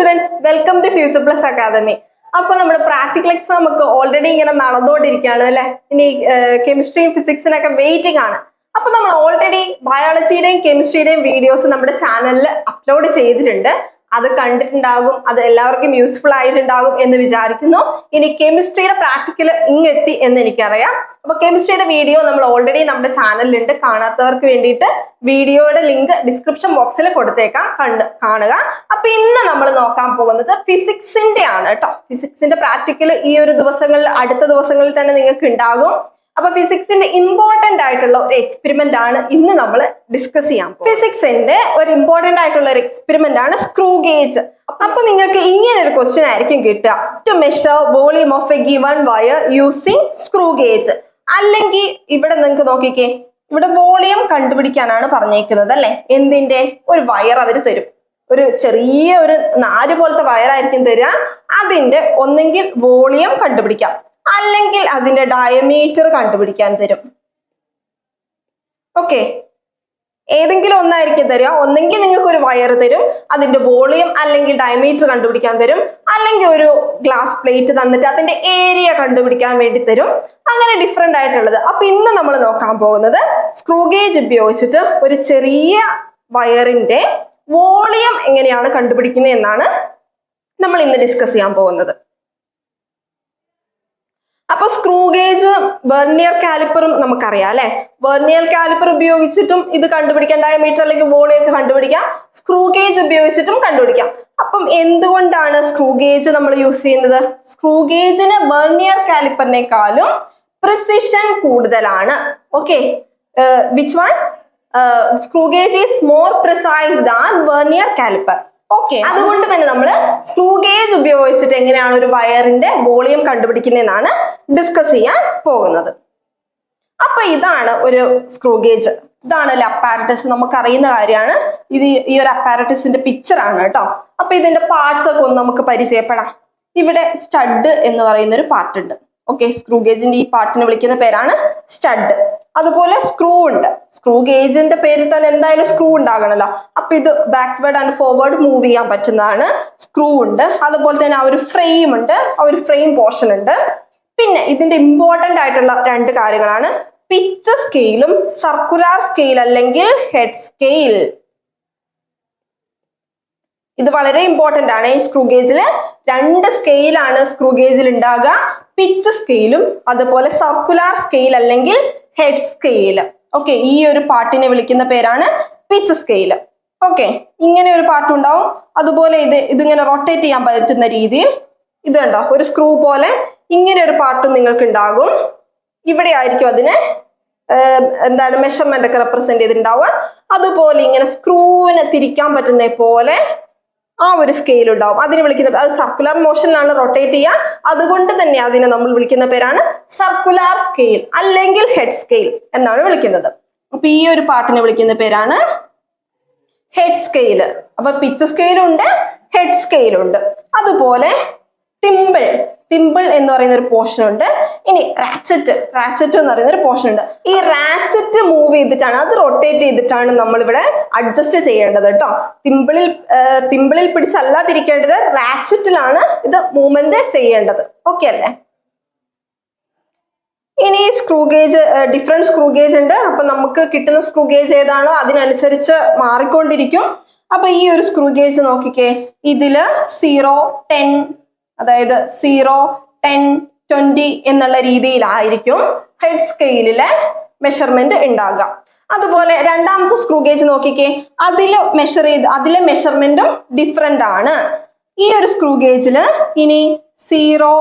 Students welcome to future plus academy അപ്പൊ നമ്മുടെ practical exam ഒക്കെ ഓൾറെഡി ഇങ്ങനെ നടന്നുകൊണ്ടിരിക്കുകയാണ് അല്ലെ? ഇനി കെമിസ്ട്രിയും ഫിസിക്സിനൊക്കെ വെയിറ്റിംഗ് ആണ്. അപ്പൊ നമ്മൾ ഓൾറെഡി ബയോളജിയുടെയും കെമിസ്ട്രിയുടെയും വീഡിയോസ് നമ്മുടെ ചാനലിൽ അപ്ലോഡ് ചെയ്തിട്ടുണ്ട്. അത് കണ്ടിട്ടുണ്ടാകും അത് എല്ലാവർക്കും യൂസ്ഫുൾ ആയിട്ടുണ്ടാകും എന്ന് വിചാരിക്കുന്നു. ഇനി കെമിസ്ട്രിയുടെ പ്രാക്ടിക്കൽ ഇങ്ങെത്തി എന്ന് എനിക്കറിയാം. അപ്പൊ കെമിസ്ട്രിയുടെ വീഡിയോ നമ്മൾ ഓൾറെഡി നമ്മുടെ ചാനലിലുണ്ട് കാണാത്തവർക്ക് വേണ്ടിയിട്ട് വീഡിയോയുടെ ലിങ്ക് ഡിസ്ക്രിപ്ഷൻ ബോക്സിൽ കൊടുത്തേക്കാം. കണ്ട് കാണുക. അപ്പൊ ഇന്ന് നമ്മൾ നോക്കാൻ പോകുന്നത് ഫിസിക്സിന്റെ ആണ് കേട്ടോ. ഫിസിക്സിന്റെ പ്രാക്ടിക്കൽ ഈ ഒരു ദിവസങ്ങളിൽ അടുത്ത ദിവസങ്ങളിൽ തന്നെ നിങ്ങൾക്ക് ഉണ്ടാകും. അപ്പൊ ഫിസിക്സിന്റെ ഇമ്പോർട്ടന്റ് ആയിട്ടുള്ള ഒരു എക്സ്പെരിമെന്റ് ആണ് ഇന്ന് നമ്മൾ ഡിസ്കസ് ചെയ്യാം ഫിസിക്സിന്റെ ഒരു ഇമ്പോർട്ടന്റ് ആയിട്ടുള്ള ഒരു എക്സ്പെരിമെന്റ് ആണ് സ്ക്രൂ ഗേജ് അപ്പൊ നിങ്ങൾക്ക് ഇങ്ങനെ ഒരു ക്വസ്റ്റ്യൻ ആയിരിക്കും കിട്ടുക. To measure volume of a given wire using screw gauge അല്ലെങ്കിൽ ഇവിടെ നിങ്ങൾക്ക് നോക്കിക്കേ ഇവിടെ വോളിയം കണ്ടുപിടിക്കാനാണ് പറഞ്ഞേക്കുന്നത് അല്ലെ? എന്തിന്റെ? ഒരു വയർ അവർ തരും. ഒരു ചെറിയ ഒരു നാല് പോലത്തെ വയറായിരിക്കും തരിക അതിന്റെ ഒന്നെങ്കിൽ വോളിയം കണ്ടുപിടിക്കാം. അല്ലെങ്കിൽ അതിന്റെ ഡയമീറ്റർ കണ്ടുപിടിക്കാൻ തരും. ഓക്കെ ഏതെങ്കിലും ഒന്നായിരിക്കും തരിക. ഒന്നെങ്കിൽ നിങ്ങൾക്ക് ഒരു വയർ തരും. അതിന്റെ വോളിയം അല്ലെങ്കിൽ ഡയമീറ്റർ കണ്ടുപിടിക്കാൻ തരും. അല്ലെങ്കിൽ ഒരു ഗ്ലാസ് പ്ലേറ്റ് തന്നിട്ട് അതിന്റെ ഏരിയ കണ്ടുപിടിക്കാൻ വേണ്ടി തരും. അങ്ങനെ ഡിഫറെന്റ് ആയിട്ടുള്ളത്. അപ്പൊ ഇന്ന് നമ്മൾ നോക്കാൻ പോകുന്നത് സ്ക്രൂ ഗേജ് ഉപയോഗിച്ചിട്ട് ഒരു ചെറിയ വയറിന്റെ വോളിയം എങ്ങനെയാണ് കണ്ടുപിടിക്കുന്നത് എന്നാണ് നമ്മൾ ഇന്ന് ഡിസ്കസ് ചെയ്യാൻ പോകുന്നത്. അപ്പൊ സ്ക്രൂ ഗേജ് വെർണിയർ കാലിപ്പറും നമുക്കറിയാം അല്ലെ? വെർണിയർ കാലിപ്പർ ഉപയോഗിച്ചിട്ടും ഇത് കണ്ടുപിടിക്കാൻ ഡയമീറ്റർ അല്ലെങ്കിൽ വോളിയൊക്കെ കണ്ടുപിടിക്കാം. സ്ക്രൂ ഗേജ് ഉപയോഗിച്ചിട്ടും കണ്ടുപിടിക്കാം. അപ്പം എന്തുകൊണ്ടാണ് സ്ക്രൂ ഗേജ് നമ്മൾ യൂസ് ചെയ്യുന്നത്? സ്ക്രൂ ഗേജിന് വെർണിയർ കാലിപ്പറിനേക്കാളും പ്രിസിഷൻ കൂടുതലാണ്. Okay which one screw gauge is more precise than vernier calliper okay അതുകൊണ്ട് തന്നെ നമ്മൾ സ്ക്രൂ ഗേജ് ഉപയോഗിച്ചിട്ട് എങ്ങനെയാണ് ഒരു വയറിന്റെ വോളിയം കണ്ടുപിടിക്കുന്നതെന്നാണ് ഡിസ്കസ് ചെയ്യാൻ പോകുന്നത്. അപ്പൊ ഇതാണ് ഒരു സ്ക്രൂ ഗേജ് ഇതാണ് അപ്പാരറ്റസ് നമുക്ക് അറിയുന്ന കാര്യമാണ്. ഇത് ഈ ഒരു അപ്പാരറ്റസിന്റെ ആണ് കേട്ടോ. അപ്പൊ ഇതിന്റെ പാർട്സ് ഒക്കെ ഒന്ന് നമുക്ക് പരിചയപ്പെടാം. ഇവിടെ സ്റ്റഡ് എന്ന് പറയുന്ന ഒരു പാർട്ട് ഉണ്ട്. ഓക്കെ സ്ക്രൂ ഗേജിന്റെ ഈ പാർട്ടിനെ വിളിക്കുന്ന പേരാണ് സ്റ്റഡ് അതുപോലെ സ്ക്രൂ ഉണ്ട്. സ്ക്രൂ ഗേജിന്റെ പേരിൽ തന്നെ എന്തായാലും സ്ക്രൂ ഉണ്ടാകണല്ലോ. അപ്പൊ ഇത് ബാക്ക്വേർഡ് ആൻഡ് ഫോർവേഡ് മൂവ് ചെയ്യാൻ പറ്റുന്നതാണ് സ്ക്രൂ ഉണ്ട്. അതുപോലെ തന്നെ ആ ഒരു ഫ്രെയിം ഉണ്ട്. ആ ഒരു ഫ്രെയിം പോർഷൻ ഉണ്ട്. പിന്നെ ഇതിന്റെ ഇമ്പോർട്ടന്റ് ആയിട്ടുള്ള രണ്ട് കാര്യങ്ങളാണ് പിച്ച് സ്കെയിലും സർക്കുലാർ സ്കെയിൽ അല്ലെങ്കിൽ ഹെഡ് സ്കെയിൽ ഇത് വളരെ ഇമ്പോർട്ടന്റ് ആണ്. ഈ സ്ക്രൂ ഗേജിൽ രണ്ട് സ്കെയിലാണ് സ്ക്രൂ ഗേജിൽ ഉണ്ടാകുക പിച്ച് സ്കെയിലും അതുപോലെ സർക്കുലാർ സ്കെയിൽ അല്ലെങ്കിൽ ഹെഡ് സ്കെയിൽ ഓക്കെ ഈ ഒരു പാട്ടിനെ വിളിക്കുന്ന പേരാണ് പിച്ച് സ്കെയിൽ ഓക്കെ ഇങ്ങനെ ഒരു പാട്ടുണ്ടാവും അതുപോലെ ഇത് ഇതിങ്ങനെ റൊട്ടേറ്റ് ചെയ്യാൻ പറ്റുന്ന രീതിയിൽ ഇത് കണ്ടോ? ഒരു സ്ക്രൂ പോലെ ഇങ്ങനെ ഒരു പാട്ടും നിങ്ങൾക്ക് ഉണ്ടാകും ഇവിടെ ആയിരിക്കും അതിന് എന്താണ് മെഷർമെന്റ് ഒക്കെ റെപ്രസെന്റ് ചെയ്തിട്ടുണ്ടാവുക. അതുപോലെ ഇങ്ങനെ സ്ക്രൂവിനെ തിരിക്കാൻ പറ്റുന്ന പോലെ ആ ഒരു സ്കെയിൽ ഉണ്ടാവും. അതിനെ വിളിക്കുന്ന അത് സർക്കുലർ മോഷനിലാണ് റൊട്ടേറ്റ് ചെയ്യുക. അതുകൊണ്ട് തന്നെ അതിനെ നമ്മൾ വിളിക്കുന്ന പേരാണ് സർക്കുലർ സ്കെയിൽ അല്ലെങ്കിൽ ഹെഡ് സ്കെയിൽ എന്നാണ് വിളിക്കുന്നത്. അപ്പൊ ഈ ഒരു പാട്ടിനെ വിളിക്കുന്ന പേരാണ് ഹെഡ് സ്കെയിൽ അപ്പൊ പിച്ച് സ്കെയിലുണ്ട് ഹെഡ് സ്കെയിലുണ്ട് അതുപോലെ തിമ്പിൾ തിമ്പിൾ എന്ന് പറയുന്ന ഒരു പോർഷൻ ഉണ്ട്. ഇനി റാച്ചറ്റ് റാച്ചറ്റ് എന്ന് പറയുന്ന ഒരു പോർഷൻ ഉണ്ട്. ഈ റാച്ചറ്റ് മൂവ് ചെയ്തിട്ടാണ് അത് റൊട്ടേറ്റ് ചെയ്തിട്ടാണ് നമ്മൾ ഇവിടെ അഡ്ജസ്റ്റ് ചെയ്യേണ്ടത് കേട്ടോ. തിമ്പിളിൽ തിമ്പിളിൽ പിടിച്ചല്ല തിരിക്കേണ്ടത് റാച്ചറ്റിലാണ് ഇത് മൂവ്മെന്റ് ചെയ്യേണ്ടത്. ഓക്കെ അല്ലേ? ഇനി screw gauge different screw gauge ഉണ്ട്. അപ്പൊ നമുക്ക് കിട്ടുന്ന സ്ക്രൂ ഗേജ് ഏതാണോ അതിനനുസരിച്ച് മാറിക്കൊണ്ടിരിക്കും. അപ്പൊ ഈ ഒരു സ്ക്രൂ ഗേജ് നോക്കിക്കേ. ഇതിൽ സീറോ ടെൻ അതായത് സീറോ ടെൻ ട്വന്റി എന്നുള്ള രീതിയിലായിരിക്കും ഹെഡ് സ്കെയിലിലെ മെഷർമെന്റ് ഉണ്ടാകുക അതുപോലെ രണ്ടാമത്തെ സ്ക്രൂ ഗേജ് നോക്കിക്കേ. അതിൽ മെഷർ ചെയ്ത് അതിലെ മെഷർമെന്റും ഡിഫറെന്റ് ആണ്. ഈ ഒരു സ്ക്രൂ ഗേജിൽ ഇനി സീറോ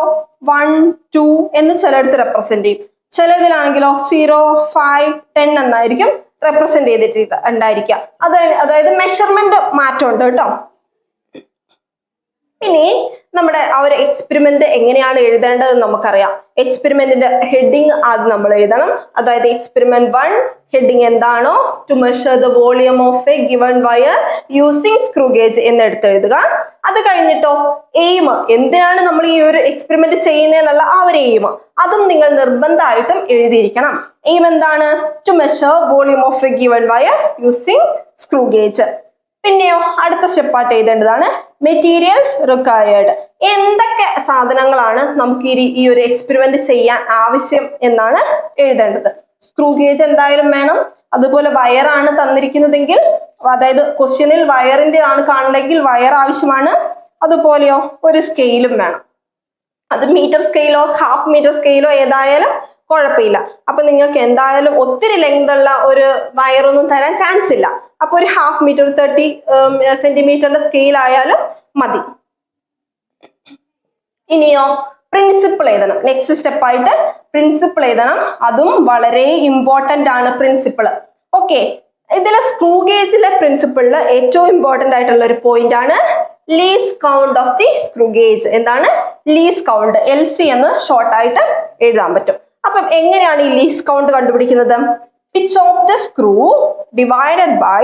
വൺ ടു എന്ന് ചിലയിടത്ത് റെപ്രസെന്റ് ചെയ്യും. ചിലതിലാണെങ്കിലോ സീറോ ഫൈവ് ടെൻ എന്നായിരിക്കും റെപ്രസെന്റ് ചെയ്തിട്ട് ഉണ്ടായിരിക്കുക. അതായത് അതായത് മെഷർമെന്റ് മാറ്റമുണ്ട് കേട്ടോ. ഇനി നമ്മുടെ ആ ഒരു എക്സ്പെരിമെന്റ് എങ്ങനെയാണ് എഴുതേണ്ടതെന്ന് നമുക്കറിയാം. എക്സ്പെരിമെന്റിന്റെ ഹെഡിങ് ആദ്യം നമ്മൾ എഴുതണം. അതായത് എക്സ്പെരിമെന്റ് വൺ ഹെഡിങ് എന്താണോ? To measure the volume of a given wire using screw gauge എന്ന് എടുത്തെഴുതുക. അത് കഴിഞ്ഞിട്ടോ? എയിം എന്തിനാണ് നമ്മൾ ഈ ഒരു എക്സ്പെരിമെന്റ് ചെയ്യുന്നതെന്നുള്ള ആ ഒരു എയിം അതും നിങ്ങൾ നിർബന്ധമായിട്ടും എഴുതിയിരിക്കണം. എയിം എന്താണ്? To measure volume of a given wire using screw gauge പിന്നെയോ അടുത്ത സ്റ്റെപ്പായിട്ട് എഴുതേണ്ടതാണ് മെറ്റീരിയൽസ് റിക്വയർഡ് എന്തൊക്കെ സാധനങ്ങളാണ് നമുക്ക് ഈ ഒരു എക്സ്പെരിമെന്റ് ചെയ്യാൻ ആവശ്യം എന്നാണ് എഴുതേണ്ടത്. സ്ക്രൂ ഗേജ് എന്തായാലും വേണം. അതുപോലെ വയറാണ് തന്നിരിക്കുന്നതെങ്കിൽ അതായത് ക്വസ്റ്റ്യനിൽ വയറിന്റെ ആണ് കാണണമെങ്കിൽ വയർ ആവശ്യമാണ്. അതുപോലെയോ ഒരു സ്കെയിലും വേണം. അത് മീറ്റർ സ്കെയിലോ ഹാഫ് മീറ്റർ സ്കെയിലോ ഏതായാലും കുഴപ്പമില്ല. അപ്പൊ നിങ്ങൾക്ക് എന്തായാലും ഒത്തിരി ലെങ്ത് ഉള്ള ഒരു വയറൊന്നും തരാൻ ചാൻസ് ഇല്ല. അപ്പൊ ഒരു ഹാഫ് മീറ്റർ തേർട്ടി സെന്റിമീറ്ററിന്റെ സ്കെയിൽ ആയാലും മതി. ഇനിയോ പ്രിൻസിപ്പിൾ എഴുതണം. നെക്സ്റ്റ് സ്റ്റെപ്പ് ആയിട്ട് പ്രിൻസിപ്പിൾ എഴുതണം. അതും വളരെ ഇമ്പോർട്ടന്റ് ആണ് പ്രിൻസിപ്പിൾ ഓക്കെ ഇതിലെ സ്ക്രൂ ഗേജിലെ പ്രിൻസിപ്പിളിൽ ഏറ്റവും ഇമ്പോർട്ടന്റ് ആയിട്ടുള്ള ഒരു പോയിന്റ് ആണ് least count of the screw gauge എന്താണ്? ലീസ് കൗണ്ട് എൽ സി എന്ന് ഷോർട്ടായിട്ട് എഴുതാൻ പറ്റും. അപ്പം എങ്ങനെയാണ് ഈ ലീസ് കൗണ്ട് കണ്ടുപിടിക്കുന്നത്? Pitch of the screw divided by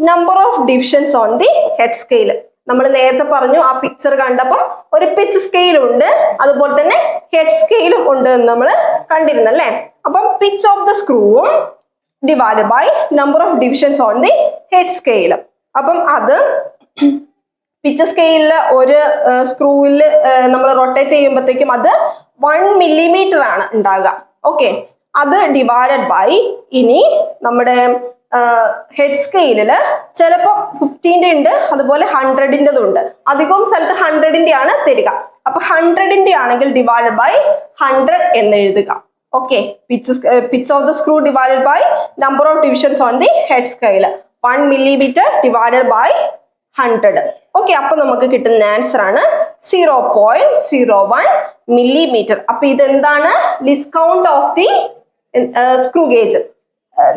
number of divisions on the head scale നമ്മൾ നേരത്തെ പറഞ്ഞു ആ പിക്ചർ കണ്ടപ്പോൾ ഒരു പിച്ച് സ്കെയിലും ഉണ്ട് അതുപോലെ തന്നെ ഹെഡ് സ്കെയിലും ഉണ്ട് എന്ന് നമ്മൾ കണ്ടിരുന്നല്ലേ അപ്പം pitch of the സ്ക്രൂവും divide by number of divisions on the head scale അപ്പം അത് പിച്ച് സ്കെയിലിൽ ഒരു സ്ക്രൂവിൽ നമ്മൾ റൊട്ടേറ്റ് ചെയ്യുമ്പോഴത്തേക്കും അത് വൺ മില്ലിമീറ്റർ ആണ് ഉണ്ടാകുക ഓക്കെ. അത് ഡിവൈഡഡ് ബൈ ഇനി നമ്മുടെ ഹെഡ് സ്കെയിലിൽ ചിലപ്പോൾ ഫിഫ്റ്റീന്റെ ഉണ്ട് അതുപോലെ ഹൺഡ്രഡിന്റെതും ഉണ്ട്. അധികവും സ്ഥലത്ത് ഹൺഡ്രഡിന്റെ ആണ് തരിക. അപ്പൊ ഹൺഡ്രഡിന്റെ ആണെങ്കിൽ ഡിവൈഡഡ് ബൈ ഹൺഡ്രഡ് എന്ന് എഴുതുക. Okay. Pitch pitch of the screw divided by number of divisions on the head scale one millimetre divided by hundred okay അപ്പൊ നമുക്ക് കിട്ടുന്ന ആൻസർ ആണ് zero point zero one millimetre അപ്പൊ ഇതെന്താണ്? Discount of the screw gauge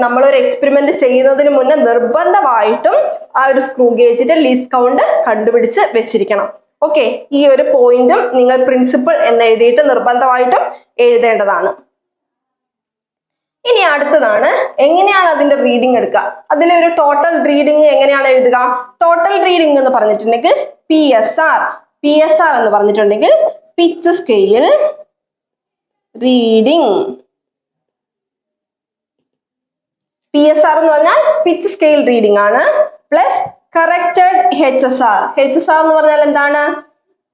നമ്മളൊരു experiment ചെയ്യുന്നതിന് മുന്നേ നിർബന്ധമായിട്ടും ആ ഒരു സ്ക്രൂ ഗേജിന്റെ ഡിസ്കൗണ്ട് കണ്ടുപിടിച്ച് വെച്ചിരിക്കണം. ഓക്കെ ഈ ഒരു പോയിന്റും നിങ്ങൾ പ്രിൻസിപ്പിൾ എന്ന് എഴുതിയിട്ട് നിർബന്ധമായിട്ടും എഴുതേണ്ടതാണ്. ഇനി അടുത്തതാണ് എങ്ങനെയാണ് അതിന്റെ റീഡിംഗ് എടുക്കുക? അതിലെ ഒരു ടോട്ടൽ റീഡിംഗ് എങ്ങനെയാണ് എഴുതുക? ടോട്ടൽ റീഡിംഗ് എന്ന് പറഞ്ഞിട്ടുണ്ടെങ്കിൽ P S R P S R എന്ന് പറഞ്ഞിട്ടുണ്ടെങ്കിൽ pitch scale reading P S R എന്ന് പറഞ്ഞാൽ പിച്ച് സ്കെയിൽ റീഡിംഗ് ആണ്. Plus corrected H S R H S R എന്ന് പറഞ്ഞാൽ എന്താണ്?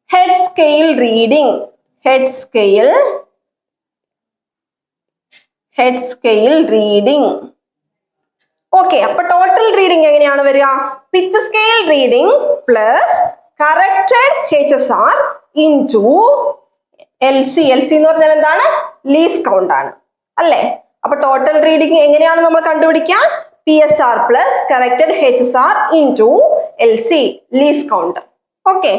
Head scale reading head scale head scale reading okay അപ്പൊ total reading എങ്ങനെയാണ് വരിക? Pitch scale reading plus corrected H S R into L C L C എന്ന് പറഞ്ഞാൽ എന്താണ്? Least count ആണ്. അല്ലേ? അപ്പൊ ടോട്ടൽ റീഡിംഗ് എങ്ങനെയാണ് നമ്മൾ കണ്ടുപിടിക്കുക? P S R plus corrected H S R into L C least count okay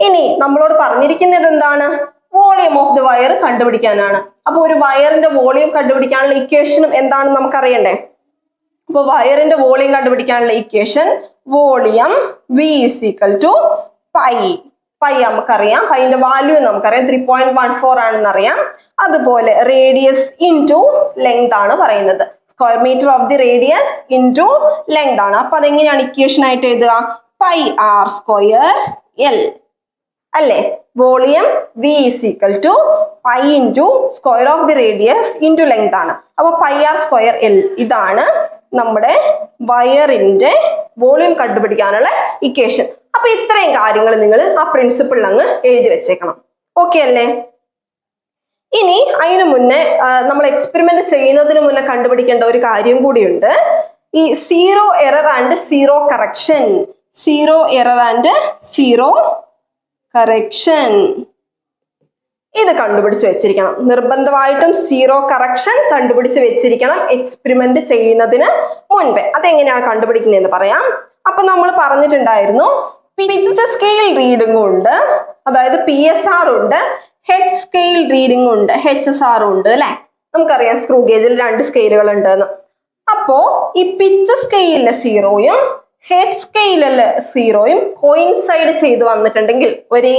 ഇനി നമ്മളോട് പറഞ്ഞിരിക്കുന്നത് എന്താണ്? വോളിയം ഓഫ് ദി വയർ കണ്ടുപിടിക്കാനാണ്. അപ്പൊ ഒരു വയറിന്റെ വോളിയം കണ്ടുപിടിക്കാനുള്ള ഇക്വേഷനും എന്താണെന്ന് നമുക്ക് അറിയണ്ടേ അപ്പൊ വയറിന്റെ വോളിയം കണ്ടുപിടിക്കാനുള്ള equation volume V is equal to pi pi നമുക്കറിയാം. പൈന്റെ വാല്യൂ നമുക്കറിയാം. ത്രീ പോയിന്റ് വൺ ഫോർ ആണെന്ന് അറിയാം അതുപോലെ റേഡിയസ് ഇൻ ടു ലെങ്ത് ആണ് പറയുന്നത്. Square metre of the radius into length ആണ്. അപ്പൊ അതെങ്ങനെയാണ് ഇക്വേഷൻ ആയിട്ട് എഴുതുക? പൈ ആർ സ്ക്വയർ എൽ അല്ലേ? Volume V is equal to pi into square of the radius into length ആണ്. അപ്പോൾ പൈ ആർ സ്ക്വയർ എൽ ഇതാണ് നമ്മുടെ വയറിന്റെ വോളിയം കണ്ടുപിടിക്കാനുള്ള ഇക്വേഷൻ അപ്പൊ ഇത്രയും കാര്യങ്ങൾ നിങ്ങൾ ആ പ്രിൻസിപ്പിളിൽ അങ്ങ് എഴുതി വെച്ചേക്കണം. ഓക്കെ അല്ലേ? ഇനി അതിനു മുന്നേ നമ്മൾ എക്സ്പെരിമെന്റ് ചെയ്യുന്നതിന് മുന്നേ കണ്ടുപിടിക്കേണ്ട ഒരു കാര്യം കൂടിയുണ്ട്. ഈ zero error and zero correction zero error and zero correction ഇത് കണ്ടുപിടിച്ച് വെച്ചിരിക്കണം. നിർബന്ധമായിട്ടും സീറോ കറക്ഷൻ കണ്ടുപിടിച്ച് വെച്ചിരിക്കണം എക്സ്പെരിമെന്റ് ചെയ്യുന്നതിന് മുൻപേ. അതെങ്ങനെയാണ് കണ്ടുപിടിക്കുന്നതെന്ന് പറയാം. അപ്പൊ നമ്മൾ പറഞ്ഞിട്ടുണ്ടായിരുന്നു പിച്ച് സ്കെയിൽ റീഡിംഗ് ഉണ്ട്. അതായത് പി എസ് ആർ ഉണ്ട് ഹെഡ് സ്കെയിൽ റീഡിംഗ് ഉണ്ട് എച്ച് എസ് ആർ ഉണ്ട് അല്ലെ? നമുക്കറിയാം സ്ക്രൂ ഗേജിൽ രണ്ട് സ്കെയിലുകൾ ഉണ്ടെന്ന്. അപ്പോ ഈ പിച്ച് സ്കെയിലിലെ സീറോയും ഹെഡ് സ്കെയിലിൽ സീറോയും കോയിൻസൈഡ് ചെയ്ത് വന്നിട്ടുണ്ടെങ്കിൽ ഒരേ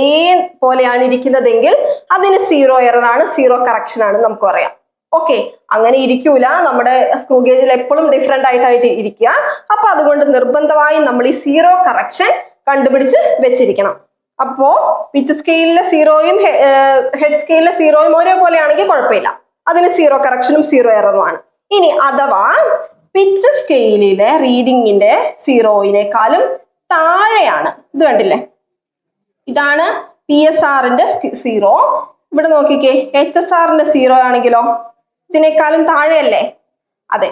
പോലെയാണ് ഇരിക്കുന്നതെങ്കിൽ അതിന് സീറോ എറർ ആണ് സീറോ കറക്ഷൻ ആണ് നമുക്ക് പറയാം. ഓക്കെ അങ്ങനെ ഇരിക്കൂല. നമ്മുടെ സ്ക്രൂ ഗേജിൽ എപ്പോഴും ഡിഫറെന്റ് ആയിട്ടായിട്ട് ഇരിക്കുക. അപ്പൊ അതുകൊണ്ട് നിർബന്ധമായും നമ്മൾ ഈ സീറോ കറക്ഷൻ കണ്ടുപിടിച്ച് വെച്ചിരിക്കണം. അപ്പോ പിച്ച് സ്കെയിലിലെ സീറോയും ഹെഡ് സ്കെയിലിലെ സീറോയും ഒരേപോലെയാണെങ്കിൽ കുഴപ്പമില്ല. അതിന് സീറോ കറക്ഷനും സീറോ എററുമാണ് ഇനി അഥവാ പിച്ച് സ്കെയിലിലെ റീഡിങ്ങിന്റെ സീറോയിനേക്കാളും താഴെയാണ്. ഇത് കണ്ടില്ലേ? ഇതാണ് പി എസ് ആറിന്റെ സീറോ. ഇവിടെ നോക്കിക്കേ എച്ച് എസ് ആറിന്റെ സീറോ ആണെങ്കിലോ? ഇതിനേക്കാളും താഴെയല്ലേ? അതെ.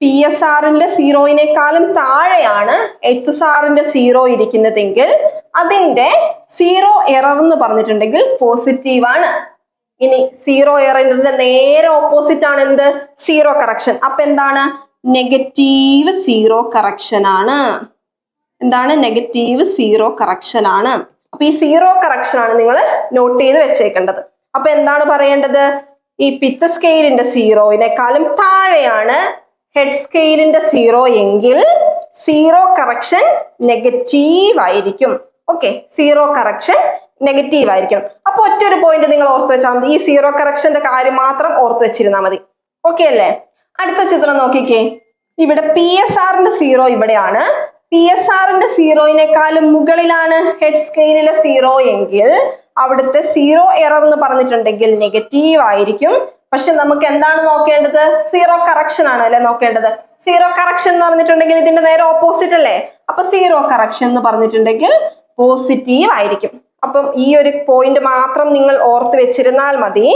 പി എസ് ആറിന്റെ സീറോയിനേക്കാളും താഴെയാണ് എച്ച് എസ് ആറിന്റെ സീറോ ഇരിക്കുന്നതെങ്കിൽ അതിന്റെ സീറോ എറർ എന്ന് പറഞ്ഞിട്ടുണ്ടെങ്കിൽ പോസിറ്റീവ് ആണ് ഇനി സീറോ എയറിന്റെ നേരെ ഓപ്പോസിറ്റ് ആണ് എന്ത്? സീറോ കറക്ഷൻ അപ്പൊ എന്താണ്? നെഗറ്റീവ് സീറോ കറക്ഷൻ ആണ്. എന്താണ്? നെഗറ്റീവ് സീറോ കറക്ഷൻ ആണ്. അപ്പൊ ഈ സീറോ കറക്ഷൻ ആണ് നിങ്ങൾ നോട്ട് ചെയ്ത് വെച്ചേക്കേണ്ടത്. അപ്പൊ എന്താണ് പറയേണ്ടത്? ഈ പിച്ച സ്കെയിലിന്റെ സീറോയിനേക്കാളും താഴെയാണ് ഹെഡ് സ്കെയിലിന്റെ സീറോ എങ്കിൽ സീറോ കറക്ഷൻ നെഗറ്റീവ് ആയിരിക്കും. ഓക്കെ സീറോ കറക്ഷൻ നെഗറ്റീവ് ആയിരിക്കണം. അപ്പൊ ഒറ്റൊരു പോയിന്റ് നിങ്ങൾ ഓർത്ത് വെച്ചാൽ മതി. ഈ സീറോ കറക്ഷന്റെ കാര്യം മാത്രം ഓർത്ത് വെച്ചിരുന്നാൽ മതി. ഓക്കെ അല്ലേ? അടുത്ത ചിത്രം നോക്കിക്കേ. ഇവിടെ പി എസ് ആറിന്റെ സീറോ ഇവിടെയാണ്. പി എസ് ആറിന്റെ സീറോയിനേക്കാളും മുകളിലാണ് ഹെഡ് സ്കെയിലിലെ സീറോ എങ്കിൽ അവിടുത്തെ സീറോ എറർ എന്ന് പറഞ്ഞിട്ടുണ്ടെങ്കിൽ നെഗറ്റീവ് ആയിരിക്കും. പക്ഷെ നമുക്ക് എന്താണ് നോക്കേണ്ടത്? സീറോ കറക്ഷൻ ആണ് അല്ലെ നോക്കേണ്ടത്? സീറോ കറക്ഷൻ എന്ന് പറഞ്ഞിട്ടുണ്ടെങ്കിൽ ഇതിന്റെ നേരെ ഓപ്പോസിറ്റ് അല്ലേ? അപ്പൊ സീറോ കറക്ഷൻ എന്ന് പറഞ്ഞിട്ടുണ്ടെങ്കിൽ പോസിറ്റീവ് ആയിരിക്കും. അപ്പം ഈ ഒരു പോയിന്റ് മാത്രം നിങ്ങൾ ഓർത്ത് വെച്ചിരുന്നാൽ മതി.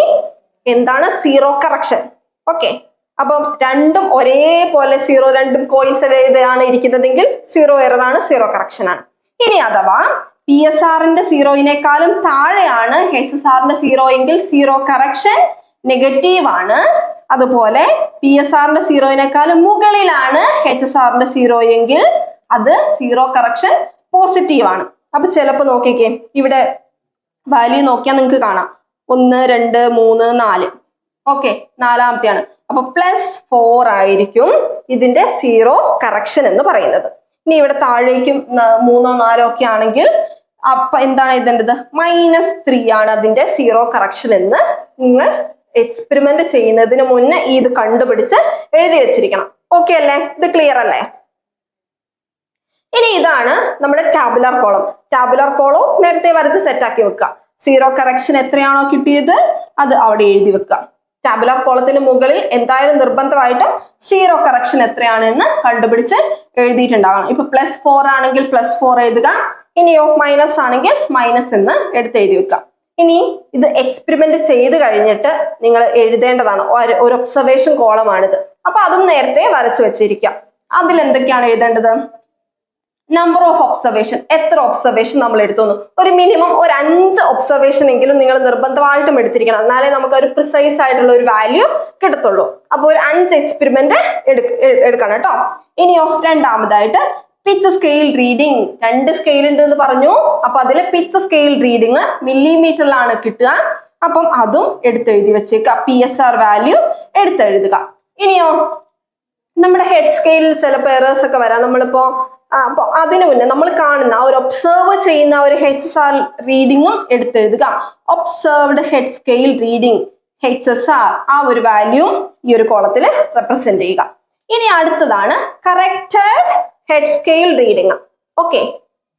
എന്താണ്? സീറോ കറക്ഷൻ ഓക്കെ അപ്പം രണ്ടും ഒരേപോലെ സീറോ രണ്ടും കോയിൻസ് ആണ് ഇരിക്കുന്നതെങ്കിൽ സീറോ എറർ ആണ് സീറോ കറക്ഷൻ ആണ്. ഇനി അഥവാ പി എസ് ആറിന്റെ സീറോയിനേക്കാളും താഴെയാണ് എച്ച് എസ് ആറിന്റെ സീറോ എങ്കിൽ സീറോ കറക്ഷൻ നെഗറ്റീവ് ആണ്. അതുപോലെ പി എസ് ആറിന്റെ സീറോയിനേക്കാളും മുകളിലാണ് എച്ച് എസ് ആറിന്റെ സീറോ എങ്കിൽ അത് സീറോ കറക്ഷൻ പോസിറ്റീവ് ആണ്. അപ്പൊ ചിലപ്പോ നോക്കിക്കേ ഇവിടെ വാല്യൂ നോക്കിയാൽ നിങ്ങൾക്ക് കാണാം. ഒന്ന് രണ്ട് മൂന്ന് നാല്. ഓക്കെ നാലാമത്തെയാണ്. അപ്പൊ പ്ലസ് ഫോർ ആയിരിക്കും ഇതിന്റെ സീറോ കറക്ഷൻ എന്ന് പറയുന്നത്. ഇനി ഇവിടെ താഴേക്കും മൂന്നോ നാലോ ഒക്കെ ആണെങ്കിൽ അപ്പൊ എന്താണ് എഴുതേണ്ടത്? മൈനസ് ത്രീ ആണ് അതിന്റെ സീറോ കറക്ഷൻ എന്ന് നിങ്ങൾ എക്സ്പെരിമെന്റ് ചെയ്യുന്നതിന് മുന്നേ ഇത് കണ്ടുപിടിച്ച് എഴുതി വെച്ചിരിക്കണം. ഓക്കെ അല്ലേ? ഇത് ക്ലിയർ അല്ലേ? ഇനി ഇതാണ് നമ്മുടെ ടാബുലർ കോളം ടാബുലർ കോളവും നേരത്തെ വരച്ച് സെറ്റാക്കി വെക്കുക സീറോ കറക്ഷൻ എത്രയാണോ കിട്ടിയത്? അത് അവിടെ എഴുതി വെക്കുക ടാബുലർ കോളത്തിന് മുകളിൽ എന്തായാലും നിർബന്ധമായിട്ടും സീറോ കറക്ഷൻ എത്രയാണ് എന്ന് കണ്ടുപിടിച്ച് എഴുതിയിട്ടുണ്ടാകണം. ഇപ്പൊ പ്ലസ് ഫോർ ആണെങ്കിൽ പ്ലസ് ഫോർ എഴുതുക. ഇനിയോ മൈനസ് ആണെങ്കിൽ മൈനസ് എന്ന് എടുത്ത് എഴുതി വെക്കുക ഇനി ഇത് എക്സ്പെരിമെന്റ് ചെയ്ത് കഴിഞ്ഞിട്ട് നിങ്ങൾ എഴുതേണ്ടതാണ്. ഒരു- ഒബ്സർവേഷൻ കോളമാണിത് അപ്പൊ അതും നേരത്തെ വരച്ചു വെച്ചിരിക്കാം. അതിൽ എന്തൊക്കെയാണ് എഴുതേണ്ടത്? നമ്പർ ഓഫ് ഒബ്സർവേഷൻ എത്ര ഒബ്സർവേഷൻ നമ്മൾ എടുത്തുന്നു ഒരു മിനിമം ഒരു അഞ്ച് ഒബ്സർവേഷൻ എങ്കിലും നിങ്ങൾ നിർബന്ധമായിട്ടും എടുത്തിരിക്കണം. എന്നാലേ നമുക്ക് ഒരു പ്രിസൈസ് ആയിട്ടുള്ള ഒരു വാല്യൂ കിട്ടത്തുള്ളൂ. അപ്പോൾ ഒരു അഞ്ച് എക്സ്പെരിമെന്റ് എടുക്കണം കേട്ടോ. ഇനിയോ രണ്ടാമതായിട്ട് പിച്ച് സ്കെയിൽ റീഡിംഗ് രണ്ട് സ്കെയിൽ ഉണ്ട് എന്ന് പറഞ്ഞു. അപ്പൊ അതിൽ പിച്ച് സ്കെയിൽ റീഡിങ് മില്ലിമീറ്ററിലാണ് കിട്ടുക. അപ്പം അതും എടുത്തെഴുതി വെച്ചേക്കുക പി എസ് ആർ വാല്യൂ എടുത്തെഴുതുക. ഇനിയോ നമ്മുടെ ഹെഡ് സ്കെയിലിൽ ചിലപ്പോൾ എറേഴ്സ് ഒക്കെ വരാം. നമ്മളിപ്പോ അപ്പൊ അതിനു മുന്നേ നമ്മൾ കാണുന്ന ഒരു ഒബ്സർവ് ചെയ്യുന്ന ഒരു എച്ച് എസ് ആർ റീഡിങ്ങും എടുത്തെഴുതുക. Observed head scale reading H S R ആ ഒരു വാല്യൂ ഈ ഒരു കോളത്തിൽ റെപ്രസെന്റ് ചെയ്യുക. ഇനി അടുത്തതാണ് corrected head scale reading okay